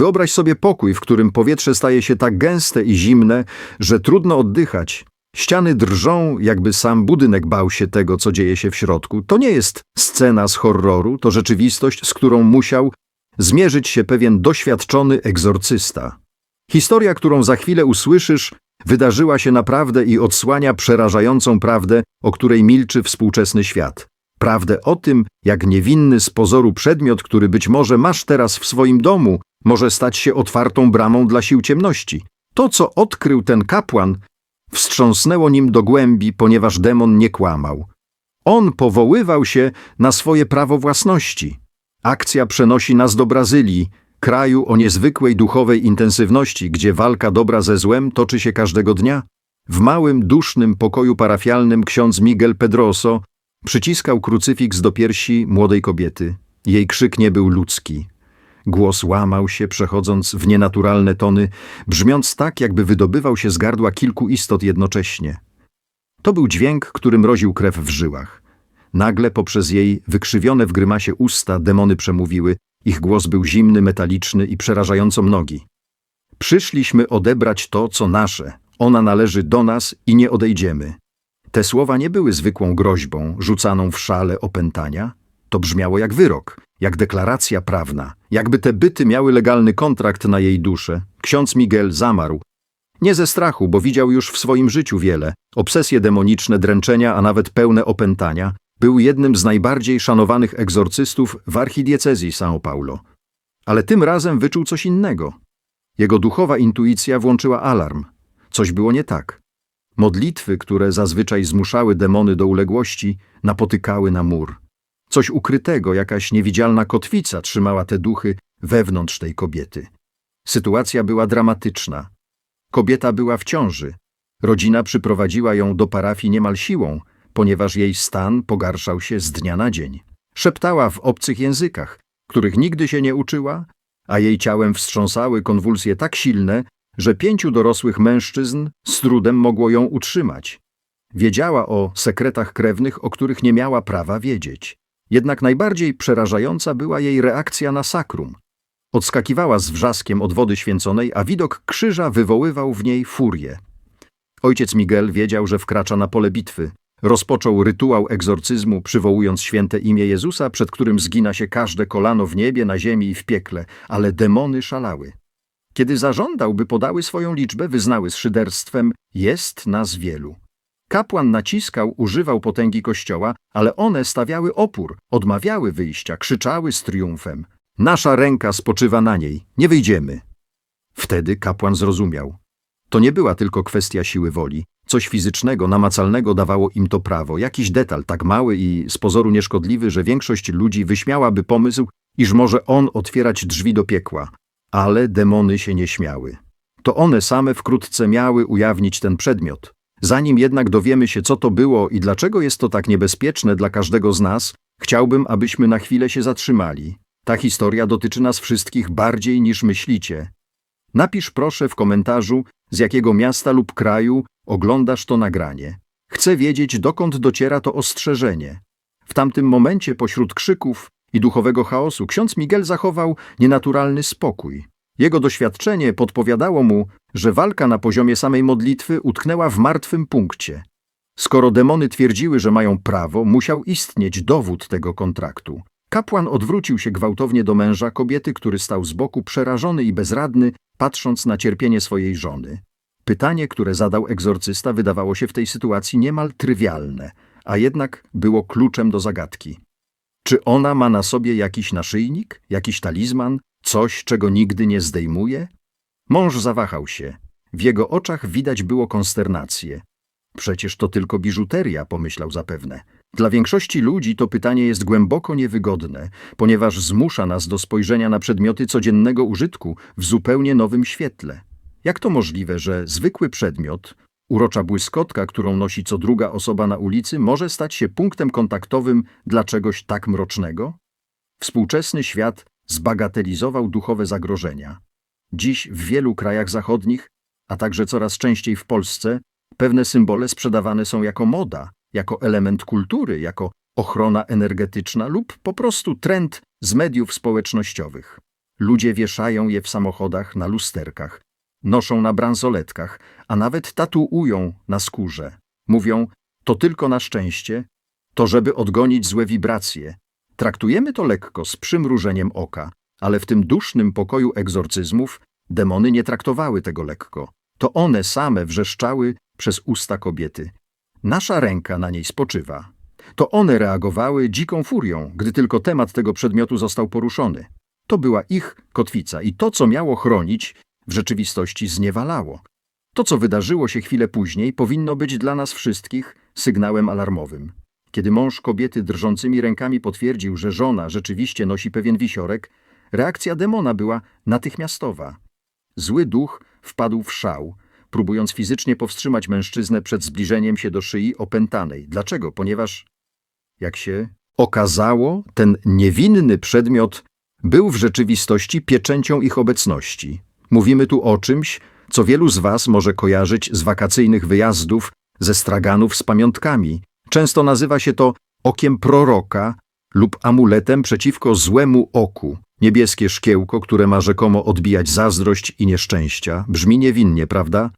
Wyobraź sobie pokój, w którym powietrze staje się tak gęste i zimne, że trudno oddychać. Ściany drżą, jakby sam budynek bał się tego, co dzieje się w środku. To nie jest scena z horroru, to rzeczywistość, z którą musiał zmierzyć się pewien doświadczony egzorcysta. Historia, którą za chwilę usłyszysz, wydarzyła się naprawdę i odsłania przerażającą prawdę, o której milczy współczesny świat. Prawdę o tym, jak niewinny z pozoru przedmiot, który być może masz teraz w swoim domu, może stać się otwartą bramą dla sił ciemności. To, co odkrył ten kapłan, wstrząsnęło nim do głębi, ponieważ demon nie kłamał. On powoływał się na swoje prawo własności. Akcja przenosi nas do Brazylii, kraju o niezwykłej duchowej intensywności, gdzie walka dobra ze złem toczy się każdego dnia. W małym, dusznym pokoju parafialnym ksiądz Miguel Pedroso przyciskał krucyfiks do piersi młodej kobiety. Jej krzyk nie był ludzki. Głos łamał się, przechodząc w nienaturalne tony, brzmiąc tak, jakby wydobywał się z gardła kilku istot jednocześnie. To był dźwięk, który mroził krew w żyłach. Nagle poprzez jej wykrzywione w grymasie usta demony przemówiły, ich głos był zimny, metaliczny i przerażająco mnogi. Przyszliśmy odebrać to, co nasze. Ona należy do nas i nie odejdziemy. Te słowa nie były zwykłą groźbą, rzucaną w szale opętania. To brzmiało jak wyrok, jak deklaracja prawna, jakby te byty miały legalny kontrakt na jej duszę. Ksiądz Miguel zamarł. Nie ze strachu, bo widział już w swoim życiu wiele. Obsesje demoniczne, dręczenia, a nawet pełne opętania. Był jednym z najbardziej szanowanych egzorcystów w archidiecezji São Paulo. Ale tym razem wyczuł coś innego. Jego duchowa intuicja włączyła alarm. Coś było nie tak. Modlitwy, które zazwyczaj zmuszały demony do uległości, napotykały na mur. Coś ukrytego, jakaś niewidzialna kotwica trzymała te duchy wewnątrz tej kobiety. Sytuacja była dramatyczna. Kobieta była w ciąży. Rodzina przyprowadziła ją do parafii niemal siłą, ponieważ jej stan pogarszał się z dnia na dzień. Szeptała w obcych językach, których nigdy się nie uczyła, a jej ciałem wstrząsały konwulsje tak silne, że pięciu dorosłych mężczyzn z trudem mogło ją utrzymać. Wiedziała o sekretach krewnych, o których nie miała prawa wiedzieć. Jednak najbardziej przerażająca była jej reakcja na sakrum. Odskakiwała z wrzaskiem od wody święconej, a widok krzyża wywoływał w niej furię. Ojciec Miguel wiedział, że wkracza na pole bitwy. Rozpoczął rytuał egzorcyzmu, przywołując święte imię Jezusa, przed którym zgina się każde kolano w niebie, na ziemi i w piekle, ale demony szalały. Kiedy zażądał, by podały swoją liczbę, wyznały z szyderstwem: Jest nas wielu. Kapłan naciskał, używał potęgi kościoła, ale one stawiały opór, odmawiały wyjścia, krzyczały z triumfem. Nasza ręka spoczywa na niej, nie wyjdziemy. Wtedy kapłan zrozumiał. To nie była tylko kwestia siły woli. Coś fizycznego, namacalnego dawało im to prawo, jakiś detal tak mały i z pozoru nieszkodliwy, że większość ludzi wyśmiałaby pomysł, iż może on otwierać drzwi do piekła. Ale demony się nie śmiały. To one same wkrótce miały ujawnić ten przedmiot. Zanim jednak dowiemy się, co to było i dlaczego jest to tak niebezpieczne dla każdego z nas, chciałbym, abyśmy na chwilę się zatrzymali. Ta historia dotyczy nas wszystkich bardziej niż myślicie. Napisz proszę w komentarzu, z jakiego miasta lub kraju oglądasz to nagranie. Chcę wiedzieć, dokąd dociera to ostrzeżenie. W tamtym momencie, pośród krzyków i duchowego chaosu, ksiądz Miguel zachował nienaturalny spokój. Jego doświadczenie podpowiadało mu, że walka na poziomie samej modlitwy utknęła w martwym punkcie. Skoro demony twierdziły, że mają prawo, musiał istnieć dowód tego kontraktu. Kapłan odwrócił się gwałtownie do męża kobiety, który stał z boku przerażony i bezradny, patrząc na cierpienie swojej żony. Pytanie, które zadał egzorcysta, wydawało się w tej sytuacji niemal trywialne, a jednak było kluczem do zagadki. Czy ona ma na sobie jakiś naszyjnik, jakiś talizman, coś, czego nigdy nie zdejmuje? Mąż zawahał się. W jego oczach widać było konsternację. Przecież to tylko biżuteria, pomyślał zapewne. Dla większości ludzi to pytanie jest głęboko niewygodne, ponieważ zmusza nas do spojrzenia na przedmioty codziennego użytku w zupełnie nowym świetle. Jak to możliwe, że zwykły przedmiot, urocza błyskotka, którą nosi co druga osoba na ulicy, może stać się punktem kontaktowym dla czegoś tak mrocznego? Współczesny świat zbagatelizował duchowe zagrożenia. Dziś w wielu krajach zachodnich, a także coraz częściej w Polsce, pewne symbole sprzedawane są jako moda, jako element kultury, jako ochrona energetyczna lub po prostu trend z mediów społecznościowych. Ludzie wieszają je w samochodach na lusterkach, noszą na bransoletkach, a nawet tatuują na skórze. Mówią, to tylko na szczęście, to żeby odgonić złe wibracje. Traktujemy to lekko, z przymrużeniem oka, ale w tym dusznym pokoju egzorcyzmów demony nie traktowały tego lekko. To one same wrzeszczały przez usta kobiety. Nasza ręka na niej spoczywa. To one reagowały dziką furią, gdy tylko temat tego przedmiotu został poruszony. To była ich kotwica i to, co miało chronić, w rzeczywistości zniewalało. To, co wydarzyło się chwilę później, powinno być dla nas wszystkich sygnałem alarmowym. Kiedy mąż kobiety drżącymi rękami potwierdził, że żona rzeczywiście nosi pewien wisiorek, reakcja demona była natychmiastowa. Zły duch wpadł w szał, próbując fizycznie powstrzymać mężczyznę przed zbliżeniem się do szyi opętanej. Dlaczego? Ponieważ, jak się okazało, ten niewinny przedmiot był w rzeczywistości pieczęcią ich obecności. Mówimy tu o czymś, co wielu z Was może kojarzyć z wakacyjnych wyjazdów ze straganów z pamiątkami. Często nazywa się to okiem proroka lub amuletem przeciwko złemu oku. Niebieskie szkiełko, które ma rzekomo odbijać zazdrość i nieszczęścia. Brzmi niewinnie, prawda?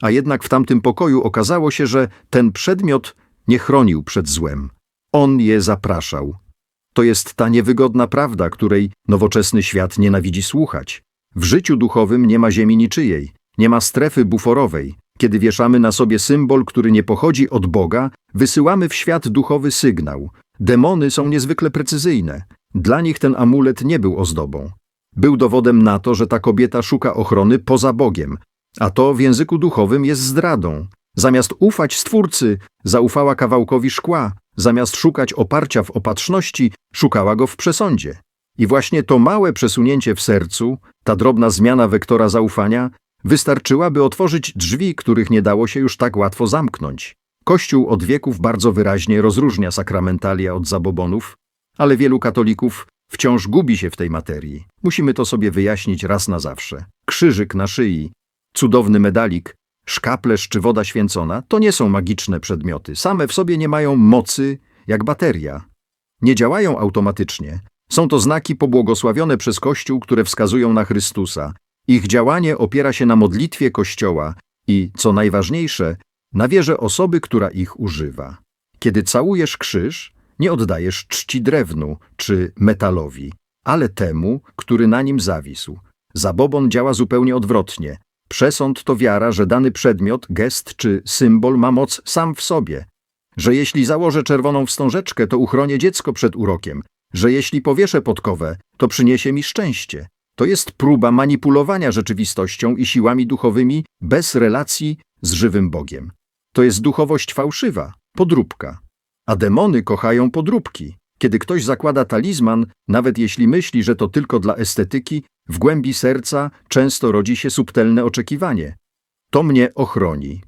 A jednak w tamtym pokoju okazało się, że ten przedmiot nie chronił przed złem. On je zapraszał. To jest ta niewygodna prawda, której nowoczesny świat nienawidzi słuchać. W życiu duchowym nie ma ziemi niczyjej, nie ma strefy buforowej. Kiedy wieszamy na sobie symbol, który nie pochodzi od Boga, wysyłamy w świat duchowy sygnał. Demony są niezwykle precyzyjne. Dla nich ten amulet nie był ozdobą. Był dowodem na to, że ta kobieta szuka ochrony poza Bogiem, a to w języku duchowym jest zdradą. Zamiast ufać Stwórcy, zaufała kawałkowi szkła, zamiast szukać oparcia w opatrzności, szukała go w przesądzie. I właśnie to małe przesunięcie w sercu, ta drobna zmiana wektora zaufania, wystarczyła, by otworzyć drzwi, których nie dało się już tak łatwo zamknąć. Kościół od wieków bardzo wyraźnie rozróżnia sakramentalia od zabobonów, ale wielu katolików wciąż gubi się w tej materii. Musimy to sobie wyjaśnić raz na zawsze. Krzyżyk na szyi, cudowny medalik, szkaplerz czy woda święcona to nie są magiczne przedmioty. Same w sobie nie mają mocy jak bateria. Nie działają automatycznie. Są to znaki pobłogosławione przez Kościół, które wskazują na Chrystusa. Ich działanie opiera się na modlitwie Kościoła i, co najważniejsze, na wierze osoby, która ich używa. Kiedy całujesz krzyż, nie oddajesz czci drewnu czy metalowi, ale temu, który na nim zawisł. Zabobon działa zupełnie odwrotnie. Przesąd to wiara, że dany przedmiot, gest czy symbol ma moc sam w sobie. Że jeśli założę czerwoną wstążeczkę, to uchronię dziecko przed urokiem. Że jeśli powieszę podkowę, to przyniesie mi szczęście. To jest próba manipulowania rzeczywistością i siłami duchowymi bez relacji z żywym Bogiem. To jest duchowość fałszywa, podróbka. A demony kochają podróbki. Kiedy ktoś zakłada talizman, nawet jeśli myśli, że to tylko dla estetyki, w głębi serca często rodzi się subtelne oczekiwanie. To mnie ochroni.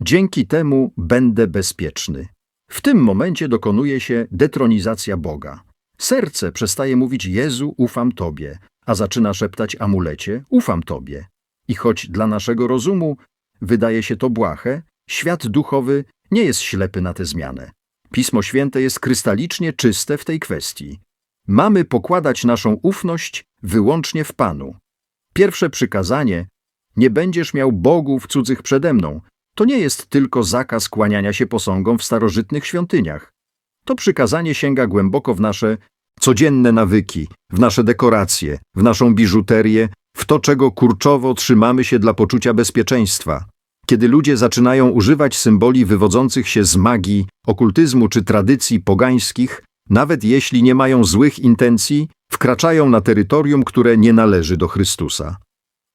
Dzięki temu będę bezpieczny. W tym momencie dokonuje się detronizacja Boga. Serce przestaje mówić Jezu, ufam Tobie, a zaczyna szeptać amulecie, ufam Tobie. I choć dla naszego rozumu wydaje się to błahe, świat duchowy nie jest ślepy na tę zmianę. Pismo Święte jest krystalicznie czyste w tej kwestii. Mamy pokładać naszą ufność wyłącznie w Panu. Pierwsze przykazanie nie będziesz miał bogów cudzych przede mną. To nie jest tylko zakaz kłaniania się posągom w starożytnych świątyniach. To przykazanie sięga głęboko w nasze codzienne nawyki, w nasze dekoracje, w naszą biżuterię, w to, czego kurczowo trzymamy się dla poczucia bezpieczeństwa. Kiedy ludzie zaczynają używać symboli wywodzących się z magii, okultyzmu czy tradycji pogańskich, nawet jeśli nie mają złych intencji, wkraczają na terytorium, które nie należy do Chrystusa.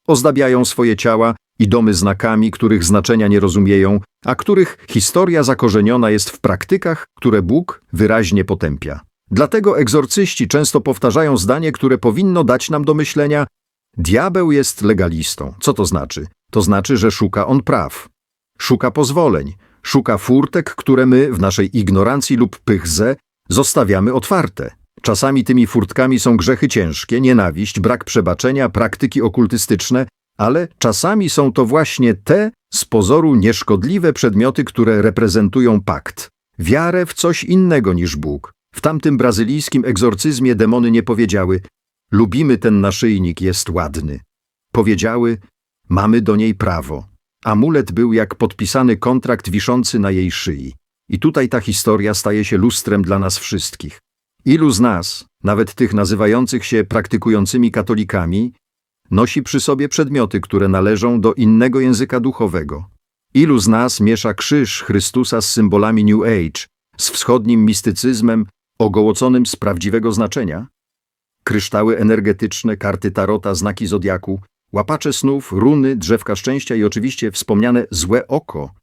Ozdabiają swoje ciała i domy znakami, których znaczenia nie rozumieją, a których historia zakorzeniona jest w praktykach, które Bóg wyraźnie potępia. Dlatego egzorcyści często powtarzają zdanie, które powinno dać nam do myślenia: Diabeł jest legalistą. Co to znaczy? To znaczy, że szuka on praw, szuka pozwoleń, szuka furtek, które my w naszej ignorancji lub pychze zostawiamy otwarte. Czasami tymi furtkami są grzechy ciężkie, nienawiść, brak przebaczenia, praktyki okultystyczne, ale czasami są to właśnie te z pozoru nieszkodliwe przedmioty, które reprezentują pakt, wiarę w coś innego niż Bóg. W tamtym brazylijskim egzorcyzmie demony nie powiedziały: Lubimy ten naszyjnik, jest ładny. Powiedziały, mamy do niej prawo. Amulet był jak podpisany kontrakt wiszący na jej szyi. I tutaj ta historia staje się lustrem dla nas wszystkich. Ilu z nas, nawet tych nazywających się praktykującymi katolikami, nosi przy sobie przedmioty, które należą do innego języka duchowego? Ilu z nas miesza krzyż Chrystusa z symbolami New Age, z wschodnim mistycyzmem ogołoconym z prawdziwego znaczenia? Kryształy energetyczne, karty tarota, znaki zodiaku, łapacze snów, runy, drzewka szczęścia i oczywiście wspomniane złe oko.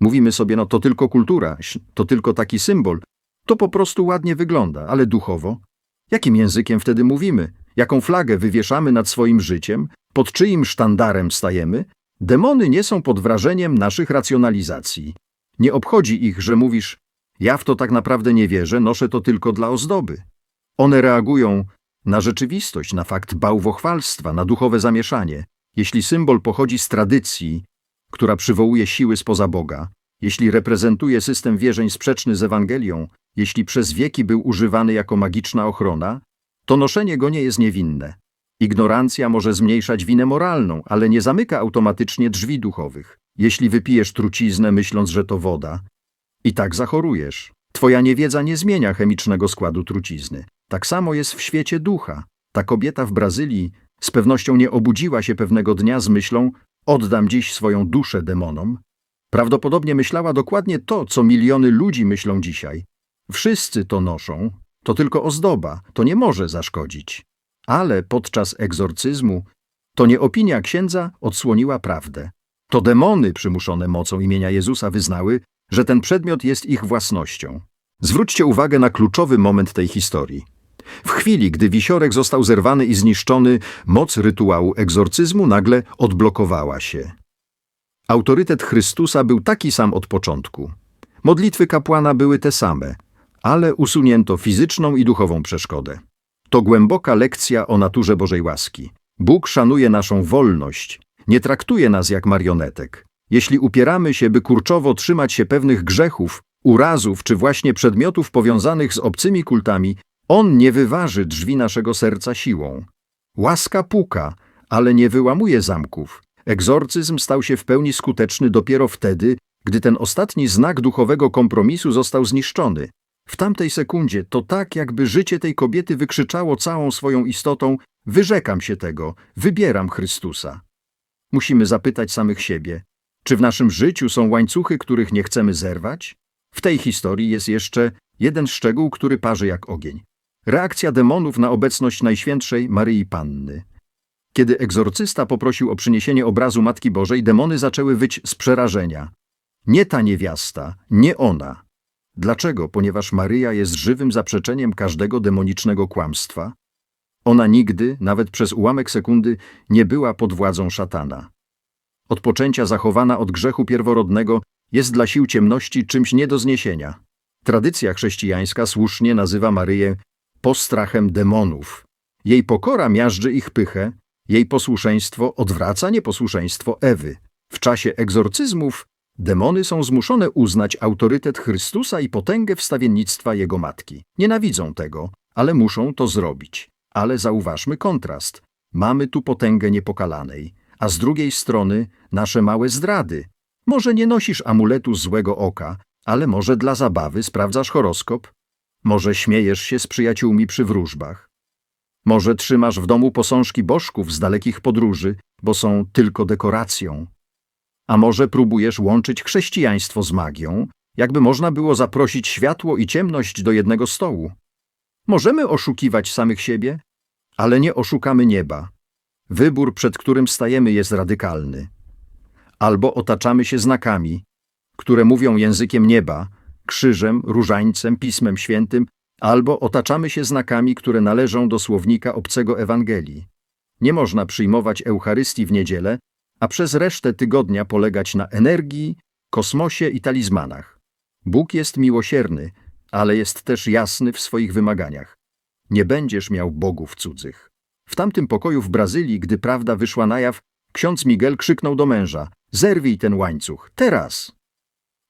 Mówimy sobie, no to tylko kultura, to tylko taki symbol. To po prostu ładnie wygląda, ale duchowo? Jakim językiem wtedy mówimy? Jaką flagę wywieszamy nad swoim życiem? Pod czyim sztandarem stajemy? Demony nie są pod wrażeniem naszych racjonalizacji. Nie obchodzi ich, że mówisz, ja w to tak naprawdę nie wierzę, noszę to tylko dla ozdoby. One reagują na rzeczywistość, na fakt bałwochwalstwa, na duchowe zamieszanie. Jeśli symbol pochodzi z tradycji, która przywołuje siły spoza Boga, jeśli reprezentuje system wierzeń sprzeczny z Ewangelią, jeśli przez wieki był używany jako magiczna ochrona, to noszenie go nie jest niewinne. Ignorancja może zmniejszać winę moralną, ale nie zamyka automatycznie drzwi duchowych. Jeśli wypijesz truciznę, myśląc, że to woda, i tak zachorujesz. Twoja niewiedza nie zmienia chemicznego składu trucizny. Tak samo jest w świecie ducha. Ta kobieta w Brazylii z pewnością nie obudziła się pewnego dnia z myślą oddam dziś swoją duszę demonom. Prawdopodobnie myślała dokładnie to, co miliony ludzi myślą dzisiaj. Wszyscy to noszą, to tylko ozdoba, to nie może zaszkodzić. Ale podczas egzorcyzmu to nie opinia księdza odsłoniła prawdę. To demony przymuszone mocą imienia Jezusa wyznały, że ten przedmiot jest ich własnością. Zwróćcie uwagę na kluczowy moment tej historii. W chwili, gdy wisiorek został zerwany i zniszczony, moc rytuału egzorcyzmu nagle odblokowała się. Autorytet Chrystusa był taki sam od początku. Modlitwy kapłana były te same, ale usunięto fizyczną i duchową przeszkodę. To głęboka lekcja o naturze Bożej łaski. Bóg szanuje naszą wolność, nie traktuje nas jak marionetek. Jeśli upieramy się, by kurczowo trzymać się pewnych grzechów, urazów czy właśnie przedmiotów powiązanych z obcymi kultami, On nie wyważy drzwi naszego serca siłą. Łaska puka, ale nie wyłamuje zamków. Egzorcyzm stał się w pełni skuteczny dopiero wtedy, gdy ten ostatni znak duchowego kompromisu został zniszczony. W tamtej sekundzie to tak, jakby życie tej kobiety wykrzyczało całą swoją istotą: Wyrzekam się tego, wybieram Chrystusa. Musimy zapytać samych siebie, czy w naszym życiu są łańcuchy, których nie chcemy zerwać? W tej historii jest jeszcze jeden szczegół, który parzy jak ogień. Reakcja demonów na obecność Najświętszej Maryi Panny. Kiedy egzorcysta poprosił o przyniesienie obrazu Matki Bożej, demony zaczęły wyć z przerażenia. Nie ta niewiasta, nie ona. Dlaczego? Ponieważ Maryja jest żywym zaprzeczeniem każdego demonicznego kłamstwa. Ona nigdy, nawet przez ułamek sekundy, nie była pod władzą szatana. Od poczęcia zachowana od grzechu pierworodnego jest dla sił ciemności czymś nie do zniesienia. Tradycja chrześcijańska słusznie nazywa Maryję postrachem demonów. Jej pokora miażdży ich pychę, jej posłuszeństwo odwraca nieposłuszeństwo Ewy. W czasie egzorcyzmów demony są zmuszone uznać autorytet Chrystusa i potęgę wstawiennictwa Jego Matki. Nienawidzą tego, ale muszą to zrobić. Ale zauważmy kontrast. Mamy tu potęgę niepokalanej, a z drugiej strony nasze małe zdrady. Może nie nosisz amuletu złego oka, ale może dla zabawy sprawdzasz horoskop? Może śmiejesz się z przyjaciółmi przy wróżbach? Może trzymasz w domu posążki bożków z dalekich podróży, bo są tylko dekoracją? A może próbujesz łączyć chrześcijaństwo z magią, jakby można było zaprosić światło i ciemność do jednego stołu? Możemy oszukiwać samych siebie, ale nie oszukamy nieba. Wybór, przed którym stajemy, jest radykalny. Albo otaczamy się znakami, które mówią językiem nieba, krzyżem, różańcem, pismem świętym, albo otaczamy się znakami, które należą do słownika obcego Ewangelii. Nie można przyjmować Eucharystii w niedzielę, a przez resztę tygodnia polegać na energii, kosmosie i talizmanach. Bóg jest miłosierny, ale jest też jasny w swoich wymaganiach. Nie będziesz miał bogów cudzych. W tamtym pokoju w Brazylii, gdy prawda wyszła na jaw, ksiądz Miguel krzyknął do męża: Zerwij ten łańcuch, teraz!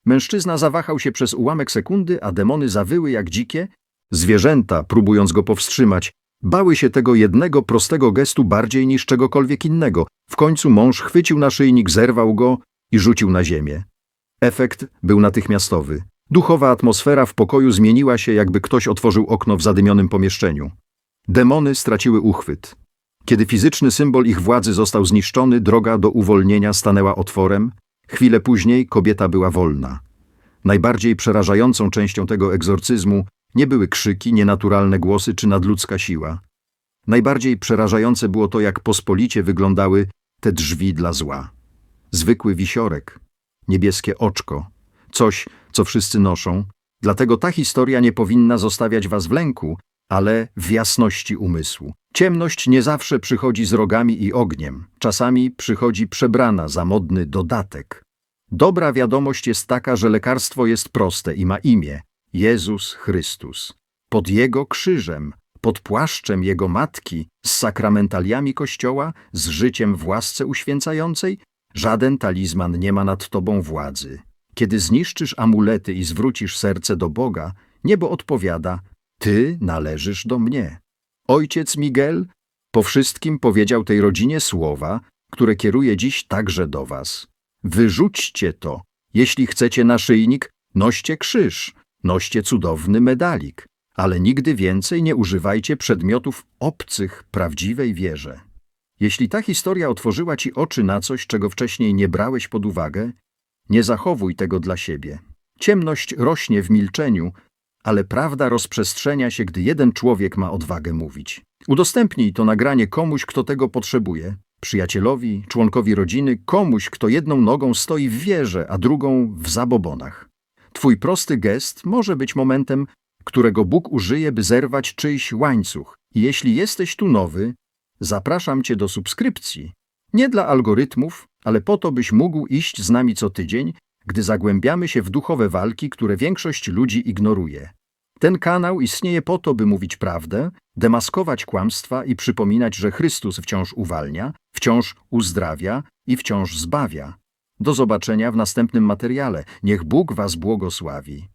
Mężczyzna zawahał się przez ułamek sekundy, a demony zawyły jak dzikie. Zwierzęta, próbując go powstrzymać, Bały się tego jednego prostego gestu bardziej niż czegokolwiek innego. W końcu mąż chwycił naszyjnik, zerwał go i rzucił na ziemię. Efekt był natychmiastowy. Duchowa atmosfera w pokoju zmieniła się, jakby ktoś otworzył okno w zadymionym pomieszczeniu. Demony straciły uchwyt. Kiedy fizyczny symbol ich władzy został zniszczony, droga do uwolnienia stanęła otworem. Chwilę później kobieta była wolna. Najbardziej przerażającą częścią tego egzorcyzmu nie były krzyki, nienaturalne głosy czy nadludzka siła. Najbardziej przerażające było to, jak pospolicie wyglądały te drzwi dla zła. Zwykły wisiorek, niebieskie oczko, coś, co wszyscy noszą. Dlatego ta historia nie powinna zostawiać was w lęku, ale w jasności umysłu. Ciemność nie zawsze przychodzi z rogami i ogniem. Czasami przychodzi przebrana za modny dodatek. Dobra wiadomość jest taka, że lekarstwo jest proste i ma imię Jezus Chrystus. Pod Jego krzyżem, pod płaszczem Jego Matki, z sakramentaliami Kościoła, z życiem w łasce uświęcającej, żaden talizman nie ma nad Tobą władzy. Kiedy zniszczysz amulety i zwrócisz serce do Boga, niebo odpowiada, Ty należysz do mnie. Ojciec Miguel po wszystkim powiedział tej rodzinie słowa, które kieruje dziś także do Was. Wyrzućcie to. Jeśli chcecie naszyjnik, noście krzyż, noście cudowny medalik, ale nigdy więcej nie używajcie przedmiotów obcych prawdziwej wierze. Jeśli ta historia otworzyła ci oczy na coś, czego wcześniej nie brałeś pod uwagę, nie zachowuj tego dla siebie. Ciemność rośnie w milczeniu, ale prawda rozprzestrzenia się, gdy jeden człowiek ma odwagę mówić. Udostępnij to nagranie komuś, kto tego potrzebuje. Przyjacielowi, członkowi rodziny, komuś, kto jedną nogą stoi w wierze, a drugą w zabobonach. Twój prosty gest może być momentem, którego Bóg użyje, by zerwać czyjś łańcuch. Jeśli jesteś tu nowy, zapraszam Cię do subskrypcji. Nie dla algorytmów, ale po to, byś mógł iść z nami co tydzień, gdy zagłębiamy się w duchowe walki, które większość ludzi ignoruje. Ten kanał istnieje po to, by mówić prawdę, demaskować kłamstwa i przypominać, że Chrystus wciąż uwalnia, wciąż uzdrawia i wciąż zbawia. Do zobaczenia w następnym materiale. Niech Bóg Was błogosławi.